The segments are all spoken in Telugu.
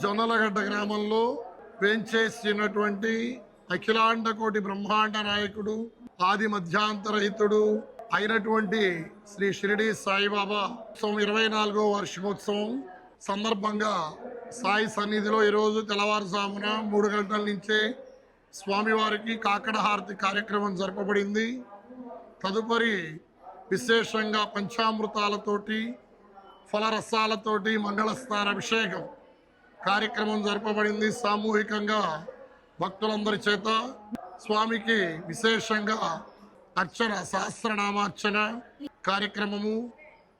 జొన్నలగడ్డ గ్రామంలో వేంచేసినటువంటి అఖిలాండ కోటి బ్రహ్మాండ నాయకుడు ఆది మధ్యాంతరహితుడు అయినటువంటి శ్రీ షిరిడి సాయిబాబా ఉత్సవం ఇరవై నాలుగో వార్షికోత్సవం సందర్భంగా సాయి సన్నిధిలో ఈరోజు తెల్లవారుజామున మూడు గంటల నుంచే స్వామివారికి కాకడ హారతి కార్యక్రమం జరపబడింది. తదుపరి విశేషంగా పంచామృతాలతోటి ఫలరసాలతోటి మంగళస్థాన అభిషేకం కార్యక్రమం జరపబడింది సామూహికంగా భక్తులందరి చేత. స్వామికి విశేషంగా అర్చన సహస్రనామార్చన కార్యక్రమము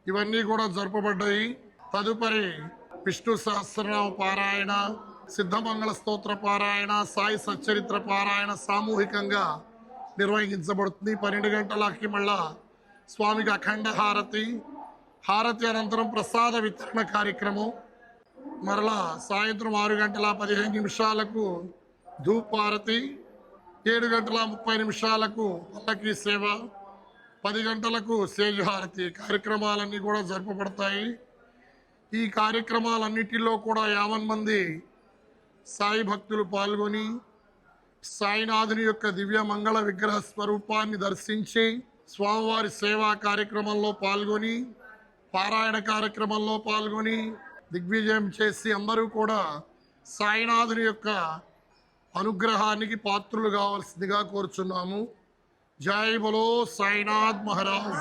ఇవన్నీ కూడా జరపబడ్డాయి. తదుపరి విష్ణు సహస్రనామ పారాయణ సిద్ధమంగళ స్తోత్ర పారాయణ సాయి సచ్చరిత్ర పారాయణ సామూహికంగా నిర్వహించబడుతుంది. పన్నెండు గంటలకి మళ్ళా స్వామికి అఖండ హారతి. హారతి అనంతరం ప్రసాద వితరణ కార్యక్రమం. మరలా సాయంత్రం ఆరు గంటల పదిహేను నిమిషాలకు ధూపారతి ఏడు గంటల ముప్పై నిమిషాలకు పల్లకి సేవ పది గంటలకు సేజ్ హారతి. కార్యక్రమాలన్నీ కూడా జరపబడతాయి ఈ కార్యక్రమాలన్నిటిలో కూడా యావన్ మంది సాయి భక్తులు పాల్గొని సాయినాథుని యొక్క దివ్య మంగళ విగ్రహ స్వరూపాన్ని దర్శించి స్వామివారి సేవా కార్యక్రమంలో పాల్గొని పారాయణ కార్యక్రమంలో పాల్గొని దిగ్విజయం చేసి అందరూ కూడా సాయినాథుని యొక్క అనుగ్రహానికి పాత్రులు కావాల్సిందిగా కోరుచున్నాము. జై బలో సాయినాథ్ మహారాజ్